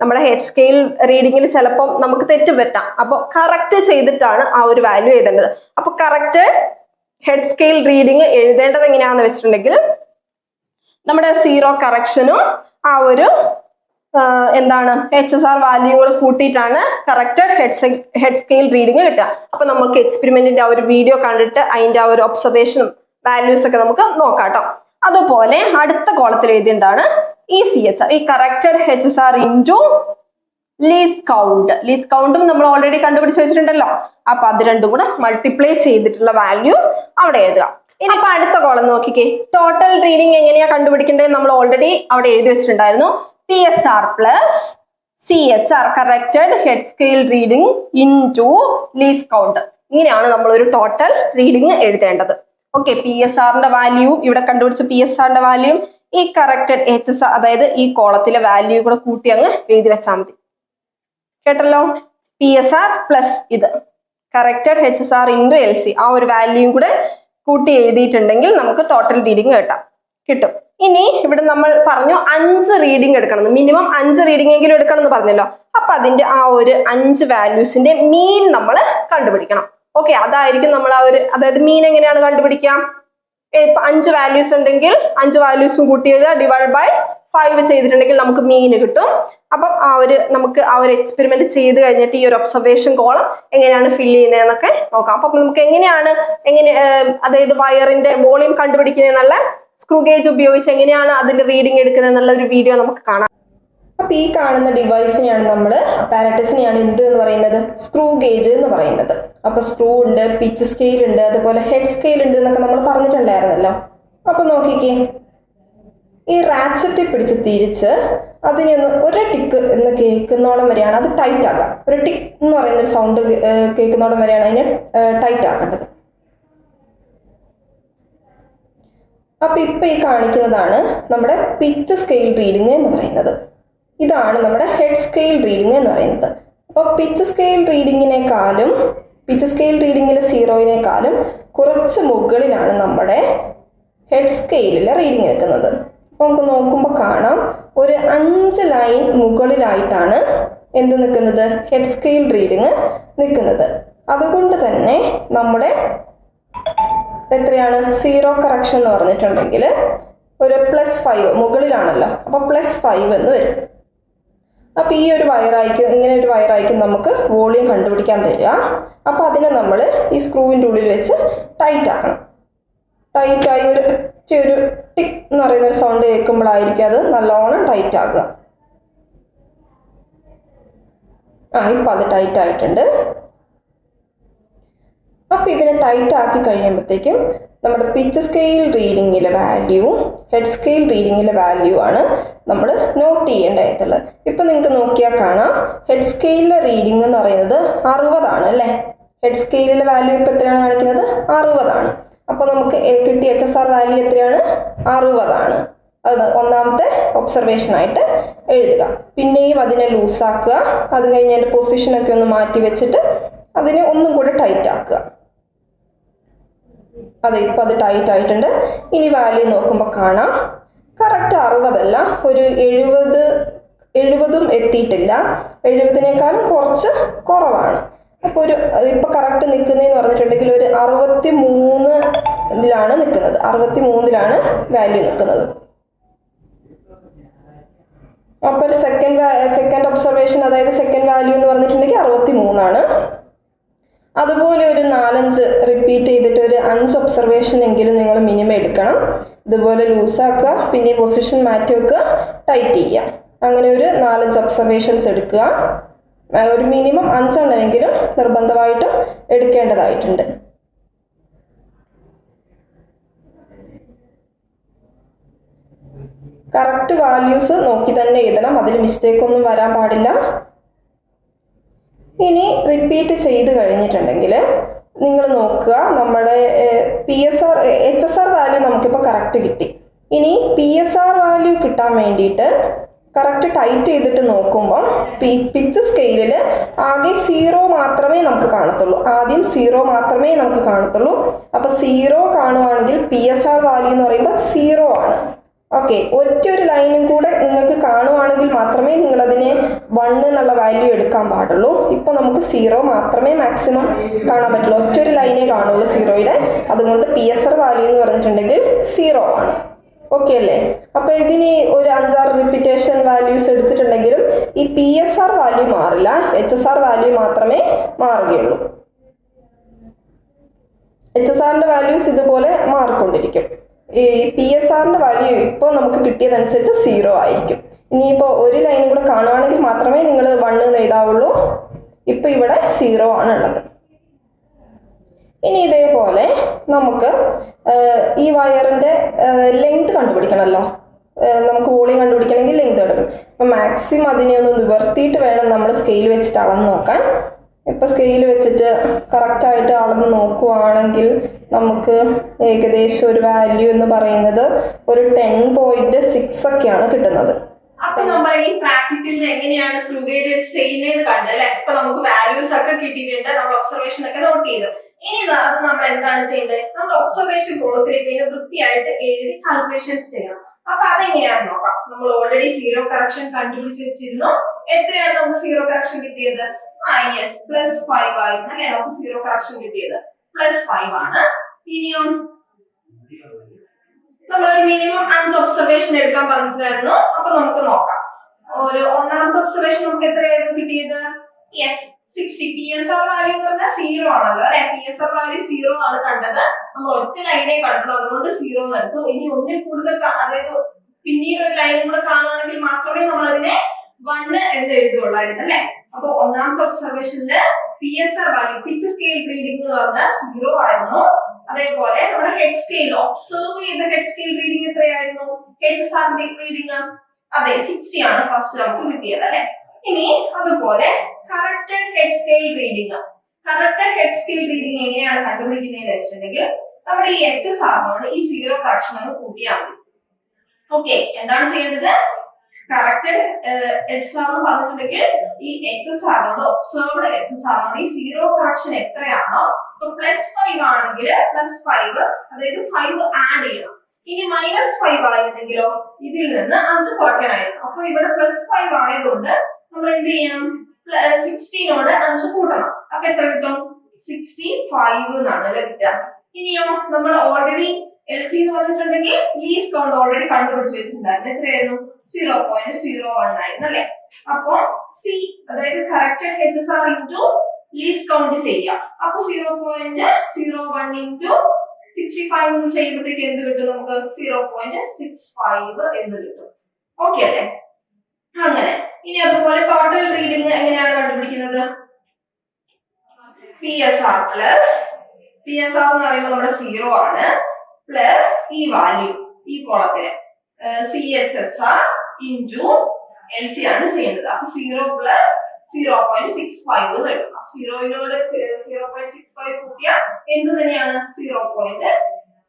നമ്മുടെ ഹെഡ് സ്കെയിൽ റീഡിങ്ങിൽ ചിലപ്പം നമുക്ക് തെറ്റ് പറ്റാം. അപ്പോൾ കറക്റ്റ് ചെയ്തിട്ടാണ് ആ ഒരു വാല്യൂ എഴുതേണ്ടത്. അപ്പോൾ കറക്റ്റഡ് ഹെഡ് സ്കെയിൽ റീഡിങ് എഴുതേണ്ടത് എങ്ങനെയാണെന്ന് വെച്ചിട്ടുണ്ടെങ്കിൽ നമ്മുടെ സീറോ കറക്ഷനും ആ ഒരു എന്താണ് എച്ച് എസ് ആർ വാല്യൂ കൂടെ കൂട്ടിയിട്ടാണ് correct head head scale reading കിട്ടുക. അപ്പൊ നമുക്ക് എക്സ്പെരിമെന്റിന്റെ ആ ഒരു വീഡിയോ കണ്ടിട്ട് അതിന്റെ ആ ഒരു ഒബ്സർവേഷനും വാല്യൂസ് ഒക്കെ നമുക്ക് നോക്കാം കേട്ടോ അതുപോലെ അടുത്ത കോളത്തിൽ എഴുതിയിട്ടാണ് ഈ സി എച്ച് ആർ ഈ corrected H S R into least count least കൗണ്ടും നമ്മൾ ഓൾറെഡി കണ്ടുപിടിച്ച് വെച്ചിട്ടുണ്ടല്ലോ. അപ്പൊ അത് രണ്ടും കൂടെ മൾട്ടിപ്ലൈ ചെയ്തിട്ടുള്ള വാല്യൂ അവിടെ എഴുതുക. ഇനി അപ്പൊ അടുത്ത കോളം നോക്കിക്കേ. ടോട്ടൽ റീഡിംഗ് എങ്ങനെയാ കണ്ടുപിടിക്കേണ്ടത് നമ്മൾ ഓൾറെഡി അവിടെ എഴുതി വെച്ചിട്ടുണ്ടായിരുന്നു. P S R plus C H R corrected head scale reading into least count ഇങ്ങനെയാണ് നമ്മൾ ഒരു ടോട്ടൽ റീഡിംഗ് എഴുതേണ്ടത് ഓക്കെ പി എസ് ആറിന്റെ വാല്യൂ ഇവിടെ കണ്ടുപിടിച്ച പി എസ് ആറിന്റെ വാല്യൂ ഈ കറക്റ്റഡ് എച്ച് എസ് അതായത് ഈ കോളത്തിലെ വാല്യൂ കൂടെ കൂട്ടി അങ്ങ് എഴുതി വെച്ചാൽ മതി. കേട്ടല്ലോ? പി എസ് ആർ പ്ലസ് ഇത്. Corrected H S R into L C ആ ഒരു വാല്യൂയും കൂടെ കൂട്ടി എഴുതിയിട്ടുണ്ടെങ്കിൽ നമുക്ക് ടോട്ടൽ റീഡിംഗ് കിട്ടാം. കിട്ടും. ഇനി ഇവിടെ നമ്മൾ പറഞ്ഞു അഞ്ച് റീഡിംഗ് എടുക്കണം മിനിമം അഞ്ച് റീഡിംഗ് എങ്കിലും എടുക്കണം എന്ന് പറഞ്ഞല്ലോ. അപ്പൊ അതിന്റെ ആ ഒരു അഞ്ച് വാല്യൂസിന്റെ മീൻ നമ്മൾ കണ്ടുപിടിക്കണം. ഓക്കെ അതായിരിക്കും നമ്മൾ ആ ഒരു അതായത് മീൻ എങ്ങനെയാണ് കണ്ടുപിടിക്കാം? ഇപ്പൊ അഞ്ച് വാല്യൂസ് ഉണ്ടെങ്കിൽ അഞ്ച് വാല്യൂസും കൂട്ടിയത് ഡിവൈഡ് ബൈ ഫൈവ് ചെയ്തിട്ടുണ്ടെങ്കിൽ നമുക്ക് മീൻ കിട്ടും. അപ്പം ആ ഒരു നമുക്ക് ആ ഒരു എക്സ്പെരിമെന്റ് ചെയ്ത് കഴിഞ്ഞിട്ട് ഈ ഒരു ഒബ്സർവേഷൻ കോളം എങ്ങനെയാണ് ഫില്ല് ചെയ്യുന്നതെന്നൊക്കെ നോക്കാം. അപ്പം നമുക്ക് എങ്ങനെയാണ് എങ്ങനെ അതായത് വയറിന്റെ വോളിയം കണ്ടുപിടിക്കുന്നതെന്നുള്ള സ്ക്രൂ ഗേജ് ഉപയോഗിച്ച് എങ്ങനെയാണ് അതിന്റെ റീഡിംഗ് എടുക്കുന്നത് എന്നുള്ള ഒരു വീഡിയോ നമുക്ക് കാണാം. അപ്പോൾ ഈ കാണുന്ന ഡിവൈസിനെയാണ് നമ്മൾ അപ്പാരറ്റസിനെയാണ് എന്ത് എന്ന് പറയുന്നത്? സ്ക്രൂ ഗേജ് എന്ന് പറയുന്നത്. അപ്പോൾ സ്ക്രൂ ഉണ്ട് പിച്ച് സ്കെയിൽ ഉണ്ട് അതുപോലെ ഹെഡ് സ്കെയിൽ ഉണ്ട് എന്നൊക്കെ നമ്മൾ പറഞ്ഞിട്ടുണ്ടായിരുന്നല്ലോ. അപ്പോൾ നോക്കിക്കേ. ഈ റാച്ചറ്റി പിടിച്ച് തിരിച്ച് അതിനെ ഒന്ന് ഒരു ടിക്ക് എന്ന് കേൾക്കുന്നോളം വരെയാണ് അത് ടൈറ്റ് ആക്കുക. ഒരു ടിക്ക് എന്ന് പറയുന്ന ഒരു സൗണ്ട് കേൾക്കുന്നോളം വരെയാണ് അതിനെ ടൈറ്റ് ആക്കേണ്ടത്. അപ്പോൾ ഇപ്പൊ ഈ കാണിക്കുന്നതാണ് നമ്മുടെ പിച്ച് സ്കെയിൽ റീഡിങ് എന്ന് പറയുന്നത്. ഇതാണ് നമ്മുടെ ഹെഡ് സ്കെയിൽ റീഡിങ് എന്ന് പറയുന്നത്. അപ്പോൾ പിച്ച് സ്കെയിൽ റീഡിങ്ങിനേക്കാളും പിച്ച് സ്കെയിൽ റീഡിങ്ങിലെ സീറോയിനേക്കാളും കുറച്ച് മുകളിലാണ് നമ്മുടെ ഹെഡ് സ്കെയിലിലെ റീഡിങ് നിൽക്കുന്നത് നമുക്ക് നോക്കുമ്പോൾ കാണാം. ഒരു അഞ്ച് ലൈൻ മുകളിലായിട്ടാണ് എന്ത് നിൽക്കുന്നത്? ഹെഡ് സ്കെയിൽ റീഡിങ് നിൽക്കുന്നത്. അതുകൊണ്ട് തന്നെ നമ്മുടെ എത്രയാണ്? സീറോ കറക്ഷൻ എന്ന് പറഞ്ഞിട്ടുണ്ടെങ്കിൽ ഒരു പ്ലസ് ഫൈവ് മുകളിലാണല്ലോ. അപ്പോൾ പ്ലസ് ഫൈവ് എന്ന് വരും. അപ്പോൾ ഈ ഒരു വയറായിരിക്കും ഇങ്ങനെ ഒരു വയറായിരിക്കും നമുക്ക് വോളിയം കണ്ടുപിടിക്കാൻ തരിക. അപ്പോൾ അതിനെ നമ്മൾ ഈ സ്ക്രൂവിന്റെ ഉള്ളിൽ വെച്ച് ടൈറ്റ് ആക്കണം. ടൈറ്റായി ഒരു ഒരു ടിക് എന്ന് പറയുന്ന ഒരു സൗണ്ട് കേൾക്കുമ്പോഴായിരിക്കും അത് നല്ലോണം ടൈറ്റ് ആകുക. ആ ഇപ്പം അത് ടൈറ്റ് ആയിട്ടുണ്ട്. അപ്പോൾ ഇതിനെ ടൈറ്റ് ആക്കി കഴിയുമ്പോഴത്തേക്കും നമ്മുടെ പിച്ച് സ്കെയിൽ റീഡിങ്ങിലെ വാല്യൂവും ഹെഡ് സ്കെയിൽ റീഡിങ്ങിലെ വാല്യൂ ആണ് നമ്മൾ നോട്ട് ചെയ്യേണ്ടതായിട്ടുള്ളത് ഇപ്പം നിങ്ങൾക്ക് നോക്കിയാൽ കാണാം. ഹെഡ് സ്കെയിലിലെ റീഡിംഗ് എന്ന് പറയുന്നത് അറുപതാണ് അല്ലേ? ഹെഡ് സ്കെയിലിലെ വാല്യൂ ഇപ്പം എത്രയാണ് കാണിക്കുന്നത്? അറുപതാണ്. അപ്പോൾ നമുക്ക് കിട്ടിയ എച്ച് എസ് ആർ വാല്യൂ എത്രയാണ്? അറുപതാണ്. അത് ഒന്നാമത്തെ ഒബ്സർവേഷൻ ആയിട്ട് എഴുതുക. പിന്നെയും അതിനെ ലൂസാക്കുക അത് കഴിഞ്ഞ് അതിന്റെ പൊസിഷനൊക്കെ ഒന്ന് മാറ്റി വെച്ചിട്ട് അതിനെ ഒന്നും കൂടെ ടൈറ്റ് ആക്കുക. അതെ ഇപ്പം അത് ടൈറ്റ് ആയിട്ടുണ്ട്. ഇനി വാല്യൂ നോക്കുമ്പോൾ കാണാം. കറക്റ്റ് അറുപതല്ല. ഒരു എഴുപത് എഴുപതും എത്തിയിട്ടില്ല. എഴുപതിനേക്കാളും കുറച്ച് കുറവാണ്. അപ്പോൾ ഒരു ഇപ്പോൾ കറക്റ്റ് നിൽക്കുന്നതെന്ന് പറഞ്ഞിട്ടുണ്ടെങ്കിൽ ഒരു അറുപത്തി മൂന്ന് ഇതിലാണ് നിൽക്കുന്നത് അറുപത്തി മൂന്നിലാണ് വാല്യൂ നിൽക്കുന്നത് അപ്പോൾ ഒരു സെക്കൻഡ് സെക്കൻഡ് ഒബ്സർവേഷൻ അതായത് സെക്കൻഡ് വാല്യൂ എന്ന് പറഞ്ഞിട്ടുണ്ടെങ്കിൽ അറുപത്തി മൂന്നാണ് അതുപോലെ ഒരു നാലഞ്ച് റിപ്പീറ്റ് ചെയ്തിട്ട് ഒരു അഞ്ച് ഒബ്സർവേഷൻ എങ്കിലും നിങ്ങൾ മിനിമം എടുക്കണം. ഇതുപോലെ ലൂസാക്കുക പിന്നെ പൊസിഷൻ മാറ്റി വെക്കുക ടൈറ്റ് ചെയ്യുക. അങ്ങനെ ഒരു നാലഞ്ച് ഒബ്സർവേഷൻസ് എടുക്കുക. ഒരു മിനിമം അഞ്ചെണ്ണമെങ്കിലും നിർബന്ധമായിട്ടും എടുക്കേണ്ടതായിട്ടുണ്ട്. കറക്റ്റ് വാല്യൂസ് നോക്കി തന്നെ എഴുതണം. അതിൽ മിസ്റ്റേക്ക് ഒന്നും വരാൻ പാടില്ല. ഇനി റിപ്പീറ്റ് ചെയ്ത് കഴിഞ്ഞിട്ടുണ്ടെങ്കിൽ നിങ്ങൾ നോക്കുക നമ്മുടെ P S R H S R value നമുക്കിപ്പോൾ കറക്റ്റ് കിട്ടി. ഇനി പി എസ് ആർ വാല്യൂ കിട്ടാൻ വേണ്ടിയിട്ട് കറക്റ്റ് ടൈറ്റ് ചെയ്തിട്ട് നോക്കുമ്പോൾ പിച്ച് സ്കെയിലിൽ ആകെ സീറോ മാത്രമേ നമുക്ക് കാണത്തുള്ളൂ. ആദ്യം സീറോ മാത്രമേ നമുക്ക് കാണത്തുള്ളൂ. അപ്പോൾ സീറോ കാണുവാണെങ്കിൽ പി എസ് ആർ വാല്യൂ എന്ന് പറയുമ്പോൾ സീറോ ആണ്. ഓക്കെ ഒറ്റ ഒരു ലൈനും കൂടെ നിങ്ങൾക്ക് കാണുവാണെങ്കിൽ മാത്രമേ നിങ്ങളതിനെ വൺ എന്നുള്ള വാല്യൂ എടുക്കാൻ പാടുള്ളൂ. ഇപ്പോൾ നമുക്ക് സീറോ മാത്രമേ മാക്സിമം കാണാൻ പറ്റുള്ളൂ. ഒറ്റ ഒരു ലൈനേ കാണുള്ളൂ സീറോയുടെ അതുകൊണ്ട് പി എസ് ആർ വാല്യൂ എന്ന് പറഞ്ഞിട്ടുണ്ടെങ്കിൽ സീറോ ആണ്. ഓക്കെ അല്ലേ? അപ്പോൾ ഇതിന് ഒരു അഞ്ചാറ് റിപ്പിറ്റേഷൻ വാല്യൂസ് എടുത്തിട്ടുണ്ടെങ്കിലും ഈ പി എസ് ആർ വാല്യൂ മാറില്ല. എച്ച് എസ് ആർ വാല്യൂ മാത്രമേ മാറുകയുള്ളൂ. എച്ച് എസ് ആറിന്റെ വാല്യൂസ് ഇതുപോലെ മാറിക്കൊണ്ടിരിക്കും. ഈ പി എസ് ആറിന്റെ വാല്യൂ ഇപ്പോൾ നമുക്ക് കിട്ടിയതനുസരിച്ച് സീറോ ആയിരിക്കും. ഇനിയിപ്പോൾ ഒരു ലൈനും കൂടെ കാണുവാണെങ്കിൽ മാത്രമേ നിങ്ങൾ വണ്ണ് എഴുതാവുള്ളൂ. ഇപ്പോൾ ഇവിടെ സീറോ ആണ് ഉള്ളത് ഇനി ഇതേപോലെ നമുക്ക് ഈ വയറിന്റെ ലെങ്ത് കണ്ടുപിടിക്കണമല്ലോ. നമുക്ക് വോളിയം കണ്ടുപിടിക്കണമെങ്കിൽ ലെങ്ത് എടുക്കും അപ്പം മാക്സിമം അതിനെ ഒന്ന് നിവർത്തിയിട്ട് വേണം നമ്മൾ സ്കെയിൽ വെച്ചിട്ട് അളന്ന് നോക്കാൻ. ഇപ്പം സ്കെയിൽ വെച്ചിട്ട് കറക്റ്റായിട്ട് അളന്ന് നോക്കുവാണെങ്കിൽ നമുക്ക് ഏകദേശം ഒരു വാല്യൂ എന്ന് പറയുന്നത് ഒരു ടെൻ പോയിന്റ് സിക്സ് ഒക്കെയാണ് കിട്ടുന്നത്. അപ്പൊ നമ്മൾ ഈ പ്രാക്ടിക്കലിൽ എങ്ങനെയാണ് സ്ക്രൂ ഗേജ് ചെയ്യുന്നതെന്ന് കണ്ടു അല്ലെ? ഇപ്പൊ നമുക്ക് വാല്യൂസ് ഒക്കെ കിട്ടിയിട്ടുണ്ട്. നമ്മൾ ഒബ്സർവേഷൻ ഒക്കെ നോട്ട് ചെയ്തു. ഇനി അത് നമ്മൾ എന്താണ് ചെയ്യേണ്ടത്? നമ്മൾ ഒബ്സർവേഷൻ കോളത്തിലേക്ക് ഇതിനെ വൃത്തിയായിട്ട് എഴുതി കാൽക്കുലേഷൻസ് ചെയ്യണം. അപ്പൊ അതെങ്ങനെയാണെന്ന് നോക്കാം. നമ്മൾ ഓൾറെഡി സീറോ കറക്ഷൻ കണ്ടുപിടിച്ച് വെച്ചിരുന്നു. എത്രയാണ് നമുക്ക് സീറോ കറക്ഷൻ കിട്ടിയത്? ആ യെസ് പ്ലസ് ഫൈവ് ആയിരുന്നു. അല്ലെ? നമുക്ക് സീറോ കറക്ഷൻ കിട്ടിയത്. പ്ലസ് ഫൈവ് ആണ്. ഇനിയോ നമ്മളൊരു മിനിമം അഞ്ച് ഒബ്സർവേഷൻ എടുക്കാൻ പറഞ്ഞിട്ടുണ്ടായിരുന്നു. അപ്പൊ നമുക്ക് നോക്കാം. ഒരു ഒന്നാമത്തെ ഒബ്സർവേഷൻ നമുക്ക് എത്രയായിരുന്നു കിട്ടിയത്? Yes sixty P S R value എന്ന് പറഞ്ഞാൽ സീറോ ആണല്ലോ അല്ലെ? P S R value zero ആണ് കണ്ടത്. നമ്മൾ ഒറ്റ ലൈനെ കണ്ടുള്ളൂ. അതുകൊണ്ട് സീറോ എന്ന് എടുത്തു. ഇനി ഒന്നിൽ കൂടുതൽ അതായത് പിന്നീട് ഒരു ലൈനും കൂടെ കാണുകയാണെങ്കിൽ മാത്രമേ നമ്മൾ അതിനെ വണ്ണ് എന്ന് എഴുതുള്ളായിരുന്നു അല്ലെ? അപ്പൊ ഒന്നാമത്തെ ഒബ്സർവേഷനിൽ P S R value pitch scale reading എന്ന് പറഞ്ഞാൽ സീറോ ആയിരുന്നു. അതേപോലെ നമ്മുടെ ഹെഡ് സ്കെയിൽ ഒബ്സർവ് ചെയ്ത ഹെഡ് സ്കെയിൽ റീഡിംഗ് എത്രയായിരുന്നു? എച്ച് എസ് ആർ റീഡിംഗ് അതെ സിക്സ്റ്റി ആണ് ഫസ്റ്റ് നമുക്ക് കിട്ടിയത് അല്ലെ? ഇനി അതുപോലെ corrected head scale reading corrected head scale reading എങ്ങനെയാണ് കണ്ടുപിടിക്കുന്നതെന്ന് വെച്ചിട്ടുണ്ടെങ്കിൽ നമ്മുടെ ഈ എച്ച് എസ് ആറിനോട് ഈ സീറോ ഫ്രാക്ഷൻ ഒന്ന് കൂട്ടിയാൽ മതി. ഓക്കെ എന്താണ് ചെയ്യേണ്ടത്? കറക്റ്റഡ് എച്ച് എസ് ആർ പറഞ്ഞിട്ടുണ്ടെങ്കിൽ ഈ എച്ച് എസ് ആറിനോട് ഒബ്സർവ്ഡ് എച്ച് എസ് ആറിനോട് ഈ സീറോ കറക്ഷൻ എത്രയാണോ? ഇപ്പൊ പ്ലസ് ഫൈവ് ആണെങ്കിൽ പ്ലസ് ഫൈവ് അതായത് ഫൈവ് ആഡ് ചെയ്യണം. ഇനി മൈനസ് ഫൈവ് ആയിരുന്നെങ്കിലോ ഇതിൽ നിന്ന് അഞ്ച് കുറയ്ക്കണമായിരുന്നു അപ്പൊ ഇവിടെ പ്ലസ് ഫൈവ് ആയതുകൊണ്ട് നമ്മൾ എന്ത് ചെയ്യണം? സിക്സ്റ്റീനോട് അഞ്ച് കൂട്ടണം. അപ്പൊ എത്ര കിട്ടും? സിക്സ്റ്റി ഫൈവ് എന്നാണ് അല്ലെ കിട്ടുക ഇനിയോ നമ്മൾ ഓൾറെഡി എൽ സി എന്ന് പറഞ്ഞിട്ടുണ്ടെങ്കിൽ ലീസ് കൗണ്ട് ഓൾറെഡി കണ്ടുപിടിച്ച് വെച്ചിട്ടുണ്ടായിരുന്നു. എത്രയായിരുന്നു? സീറോ പോയിന്റ് സീറോ വൺ ആയിരുന്നു അല്ലെ? അപ്പൊ സി അതായത് corrected H S R into least count ചെയ്യാം അപ്പൊ zero point zero one into sixty five ചെയ്യുമ്പോഴത്തേക്ക് എന്ത് കിട്ടും നമുക്ക്? സീറോ പോയിന്റ് സിക്സ് ഫൈവ് എന്ന് കിട്ടും. ഓക്കെ അല്ലേ? അങ്ങനെ. ഇനി അതുപോലെ ടോട്ടൽ റീഡിംഗ് എങ്ങനെയാണ് കണ്ടുപിടിക്കുന്നത്? P S R plus P S R എന്ന് പറയുന്നത് നമ്മുടെ സീറോ ആണ് പ്ലസ് ഈ വാല്യൂ ഈ കോളത്തിന്. C H S R into L C ആണ് ചെയ്യേണ്ടത്. അപ്പൊ zero plus zero point six five കിട്ടും. സീറോയിനോട് സീറോ പോയിന്റ് സിക്സ് ഫൈവ് കൂട്ടിയാൽ എന്ത് തന്നെയാണ്? സീറോ പോയിന്റ്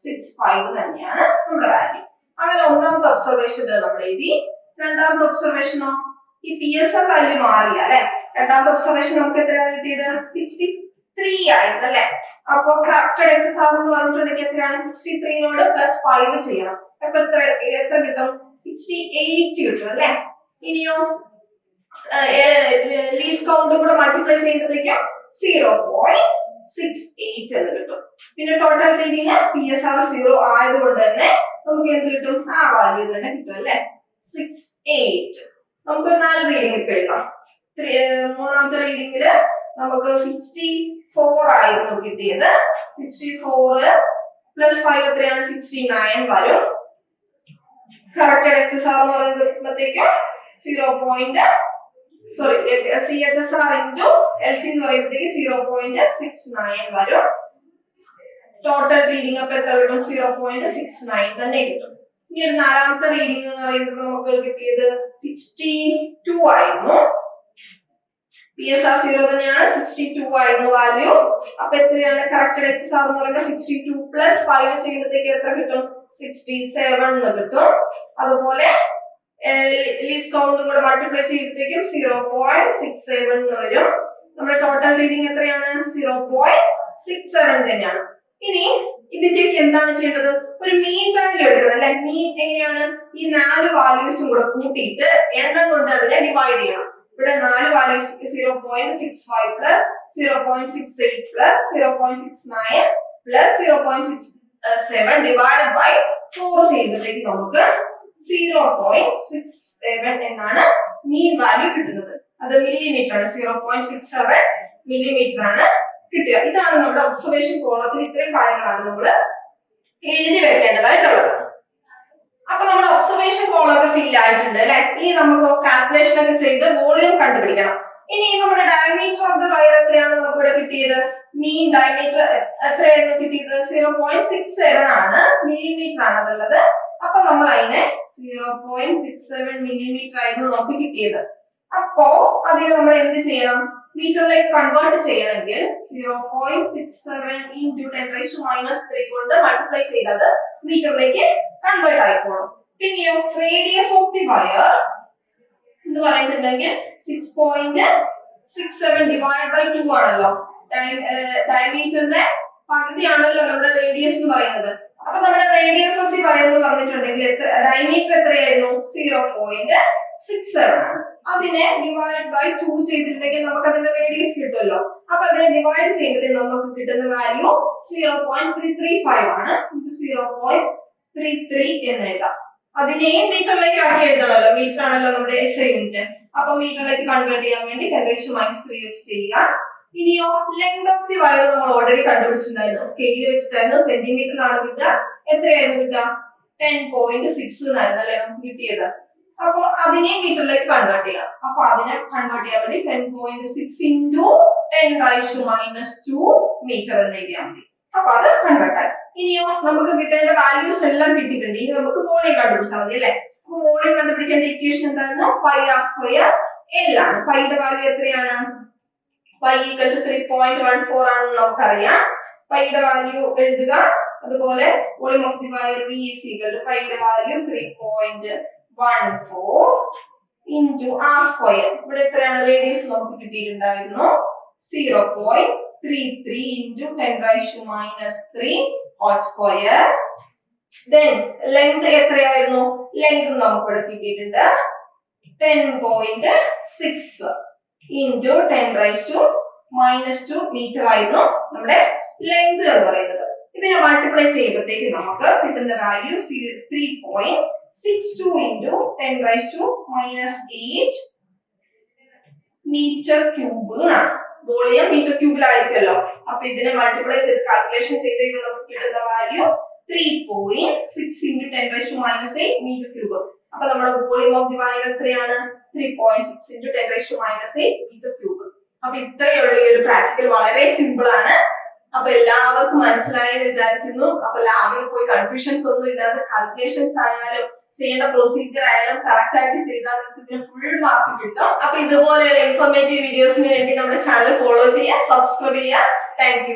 സിക്സ് ഫൈവ് തന്നെയാണ് നമ്മുടെ വാല്യൂ അങ്ങനെ ഒന്നാമത്തെ ഒബ്സർവേഷൻ നമ്മൾ എഴുതി. രണ്ടാമത്തെ ഒബ്സർവേഷനോ ഈ പി എസ് ആർ വാല്യൂ മാറില്ല അല്ലെ? രണ്ടാമത്തെ ഒബ്സർവേഷൻ നമുക്ക് എത്രയാണ് കിട്ടിയത്? സിക്സ്റ്റി ത്രീ ആയിരുന്നു അല്ലെ? അപ്പൊ കറക്റ്റഡ് എക്സസ് ആർ എന്ന് പറഞ്ഞിട്ടുണ്ടെങ്കിൽ എത്രയാണ്? സിക്സ്റ്റി ത്രീനോട് പ്ലസ് ഫൈവ് ചെയ്യണം. അപ്പൊ എത്ര എത്ര കിട്ടും? സിക്സ്റ്റി എയ്റ്റ് കിട്ടും അല്ലെ? ഇനിയോ ലീസ് കൗണ്ട് കൂടെ മൾട്ടിപ്ലൈ ചെയ്യുമ്പോഴത്തേക്കും സീറോ പോയിന്റ് സിക്സ് എയ്റ്റ് എന്ന് കിട്ടും. പിന്നെ total reading P S R zero ആയതുകൊണ്ട് തന്നെ നമുക്ക് എന്ത് കിട്ടും? ആ വാല്യൂ തന്നെ കിട്ടും അല്ലെ? സിക്സ് എയ്റ്റ് നമുക്കൊരു നാല് റീഡിംഗ് ഇപ്പൊ എഴുതാം. മൂന്നാമത്തെ റീഡിംഗിൽ നമുക്ക് സിക്സ്റ്റി ഫോർ ആയിരുന്നു കിട്ടിയത്. സിക്സ്റ്റി ഫോറ് പ്ലസ് ഫൈവ് എത്രയാണ് സിക്സ്റ്റി നയൻ വരും കറക്റ്റഡ് എസ് ആർ എന്ന് പറയുമ്പോഴത്തേക്കും zero point sorry C H S R into L C എന്ന് പറയുമ്പോഴത്തേക്ക് സീറോ പോയിന്റ് സിക്സ് നയൻ വരും. ടോട്ടൽ റീഡിംഗ് അപ്പൊ എത്ര കിട്ടും? സീറോ പോയിന്റ് സിക്സ് നയൻ തന്നെ കിട്ടും. ഇനി ഒരു നാലാമത്തെ റീഡിംഗ് എന്ന് പറയുന്നത് നമുക്ക് കിട്ടിയത് സിക്സ്റ്റീൻ ടു ആയിരുന്നു. പി എസ് ആർ സീറോ തന്നെയാണ് സിക്സ്റ്റി ടു ആയിരുന്നു വാല്യൂ അപ്പൊ എത്രയാണ്? കറക്റ്റ് എക്സ് ആർ എന്ന് പറയുമ്പോൾ സിക്സ്റ്റി ടു പ്ലസ് ഫൈവ് ചെയ്യുമ്പോഴത്തേക്ക് എത്ര കിട്ടും? സിക്സ്റ്റി സെവൻ എന്ന് കിട്ടും. അതുപോലെ ലീസ് കൂടെ മൾട്ടിപ്ലൈ ചെയ്യുമ്പോഴത്തേക്കും സീറോ പോയിന്റ് സിക്സ് സെവൻ എന്ന് വരും. നമ്മുടെ ടോട്ടൽ റീഡിംഗ് എത്രയാണ്? സീറോ പോയിന്റ് സിക്സ് സെവൻ തന്നെയാണ്. ഇനി ഇതിന്റെയൊക്കെ എന്താണ് ചെയ്യേണ്ടത്? ഒരു മീൻ വാല്യൂ എടുക്കണം അല്ലെ? മീൻ എങ്ങനെയാണ്? ഈ നാല് വാല്യൂസും കൂടെ കൂട്ടിയിട്ട് എണ്ണം കൊണ്ട് അതിനെ ഡിവൈഡ് ചെയ്യണം. ഇവിടെ നാല് values zero point six five plus zero point six eight plus zero point six nine plus zero point six seven divide by four ചെയ്യുമ്പോഴത്തേക്ക് നമുക്ക് സീറോ പോയിന്റ് സിക്സ് സെവൻ എന്നാണ് മീൻ വാല്യൂ കിട്ടുന്നത്. അത് മില്ലിമീറ്റർ ആണ്. Zero point six seven millimetre ആണ് കിട്ടുക. ഇതാണ് നമ്മുടെ ഒബ്സർവേഷൻ കോളത്തിൽ ഇത്രയും കാര്യങ്ങളാണ് നമ്മൾ എഴുതി വെക്കേണ്ടതായിട്ടുള്ളത് അപ്പൊ നമ്മുടെ ഒബ്സർവേഷൻ കോളൊക്കെ ഫിൽ ആയിട്ടുണ്ട് അല്ലെ? ഇനി നമുക്ക് കാൽക്കുലേഷൻ ഒക്കെ ചെയ്ത് വോളിയം കണ്ടുപിടിക്കണം. ഇനി നമ്മുടെ ഡയമീറ്റർ ഓഫ് ദ വയർ എത്രയാണ് നമുക്ക് ഇവിടെ കിട്ടിയത്? മീൻ ഡയമീറ്റർ എത്രയായിരുന്നു കിട്ടിയത്? സീറോ പോയിന്റ് സിക്സ് സെവൻ ആണ്. മില്ലിമീറ്റർ ആണ് അതുള്ളത്. അപ്പൊ നമ്മൾ അതിനെ zero point six seven millimetre ആയിരുന്നു നമുക്ക് കിട്ടിയത്. അപ്പോ അതിന് നമ്മൾ എന്ത് ചെയ്യണം? മീറ്ററിലേക്ക് കൺവേർട്ട് ചെയ്യണമെങ്കിൽ zero point six seven into ten raise minus three കൊണ്ട് മൾട്ടിപ്ലൈ ചെയ്തത് മീറ്ററിലേക്ക് കൺവേർട്ട് ആയിക്കോളും. പിന്നെയോ റേഡിയസ് ഓഫ് ദി വയർ എന്ന് പറയുന്നുണ്ടെങ്കിൽ six point six seven divide by two ആണല്ലോ. ഡയമീറ്ററിന്റെ പകുതിയാണല്ലോ നമ്മുടെ റേഡിയസ് എന്ന് പറയുന്നത്. അപ്പൊ നമ്മുടെ റേഡിയസ് ഓഫ് ദി വയർ എന്ന് പറഞ്ഞിട്ടുണ്ടെങ്കിൽ ഡയമീറ്റർ എത്രയായിരുന്നു? സീറോ പോയിന്റ് സിക്സ് സെവൻ ആണ്. അതിനെ ഡിവൈഡ് ബൈ ടു ചെയ്തിട്ടുണ്ടെങ്കിൽ നമുക്ക് അതിന്റെ റേഡിയസ് കിട്ടുമല്ലോ. അപ്പൊ അതിനെ ഡിവൈഡ് ചെയ്യുമ്പോൾ നമുക്ക് കിട്ടുന്ന value zero point three three five ആണ്. സീറോ പോയിന്റ് ത്രീ ത്രീ എന്ന് എഴുതാം. അതിനെയും മീറ്ററിലേക്ക് ആക്കി എഴുതണമല്ലോ. മീറ്റർ ആണല്ലോ നമ്മുടെ എസ് ഐ യൂണിറ്റ് അപ്പൊ മീറ്ററിലേക്ക് കൺവേർട്ട് ചെയ്യാൻ വേണ്ടി ടെൻഡേഷൻ മൈനസ് ത്രീ വെച്ച് ചെയ്യുക. ഇനിയോ ലെങ്ത് ഓഫ് ദി വയർ നമ്മൾ ഓൾറെഡി കണ്ടുപിടിച്ചിട്ടുണ്ടായിരുന്നു. സ്കെയിൽ വെച്ചിട്ടായിരുന്നു സെന്റിമീറ്ററിലാണ് കിട്ടുക. എത്രയായിരുന്നു കിട്ടുക? ടെൻ പോയിന്റ് സിക്സ് എന്നായിരുന്നു അല്ലെ നമുക്ക് കിട്ടിയത്. അപ്പൊ അതിനെ മീറ്ററിലേക്ക് കൺവേർട്ട് ചെയ്യണം അപ്പൊ അതിനെ കൺവേർട്ട് ചെയ്യാൻ വേണ്ടി ten point six into ten rise minus two metre എന്ന് എഴുതിയാൽ മതി. അപ്പൊ അത് കൺവേർട്ട് ആയി. ഇനിയോ നമുക്ക് കിട്ടേണ്ട വാല്യൂസ് എല്ലാം കിട്ടിയിട്ടുണ്ട്. ഇനി നമുക്ക് വോളിയം കണ്ടുപിടിച്ചാൽ മതി അല്ലെ? അപ്പൊ വോളിയം കണ്ടുപിടിക്കേണ്ട ഇക്വേഷൻ എന്തായിരുന്നു പൈ ആർ സ്ക്വയർ എൽ ആണ്. പൈയുടെ വാല്യൂ എത്രയാണ്? Pi equal to three point one four ആണെന്ന് നമുക്കറിയാം. പൈയുടെ വാല്യൂ എഴുതുക. അതുപോലെ volume of the wire V is equal to പൈയുടെ value three point four into square ഇവിടെ എത്രയാണ്? റേഡിയസ് നമുക്ക് കിട്ടിയിട്ടുണ്ടായിരുന്നു zero point three three into ten rise minus three whole square then length എത്രയായിരുന്നു? ലെങ്ത് നമുക്കിവിടെ കിട്ടിയിട്ടുണ്ട് ten point six into ten rise two minus two metre ആയിരുന്നു നമ്മുടെ length എന്ന് പറയുന്നത്. ഇതിനെ മൾട്ടിപ്ലൈ ചെയ്യുമ്പോഴത്തേക്ക് നമുക്ക് കിട്ടുന്ന value three point six two into ten raise to minus eight metre cube എന്നാണ്. വോളിയം മീറ്റർ ക്യൂബിലായിരിക്കുമല്ലോ അപ്പൊ ഇതിനെ മൾട്ടിപ്ലൈ ചെയ്ത് കാൽക്കുലേഷൻ ചെയ്ത് നമുക്ക് കിട്ടുന്ന value three point six into ten raise to minus eight metre cube അപ്പൊ നമ്മുടെ വോളിയം ഓഫ് ദി വയർ എത്രയാണ്? Three point six into ten raise to minus eight metre cube അപ്പൊ ഇത്രയുള്ള ഈ ഒരു പ്രാക്ടിക്കൽ വളരെ സിമ്പിൾ ആണ്. അപ്പൊ എല്ലാവർക്കും മനസ്സിലായെന്ന് വിചാരിക്കുന്നു. അപ്പൊ ലാബിൽ പോയി കൺഫ്യൂഷൻസ് ഒന്നും ഇല്ലാതെ കാൽക്കുലേഷൻസ് ആയാലും ചെയ്യേണ്ട പ്രൊസീജിയർ ആയാലും കറക്റ്റ് ആയിട്ട് ചെയ്താൽ നിങ്ങൾക്ക് ഫുൾ മാർക്ക് കിട്ടും. അപ്പൊ ഇതുപോലെയുള്ള ഇൻഫോർമേറ്റീവ് വീഡിയോസിന് വേണ്ടി നമ്മുടെ ചാനൽ ഫോളോ ചെയ്യുക സബ്സ്ക്രൈബ് ചെയ്യുക. താങ്ക്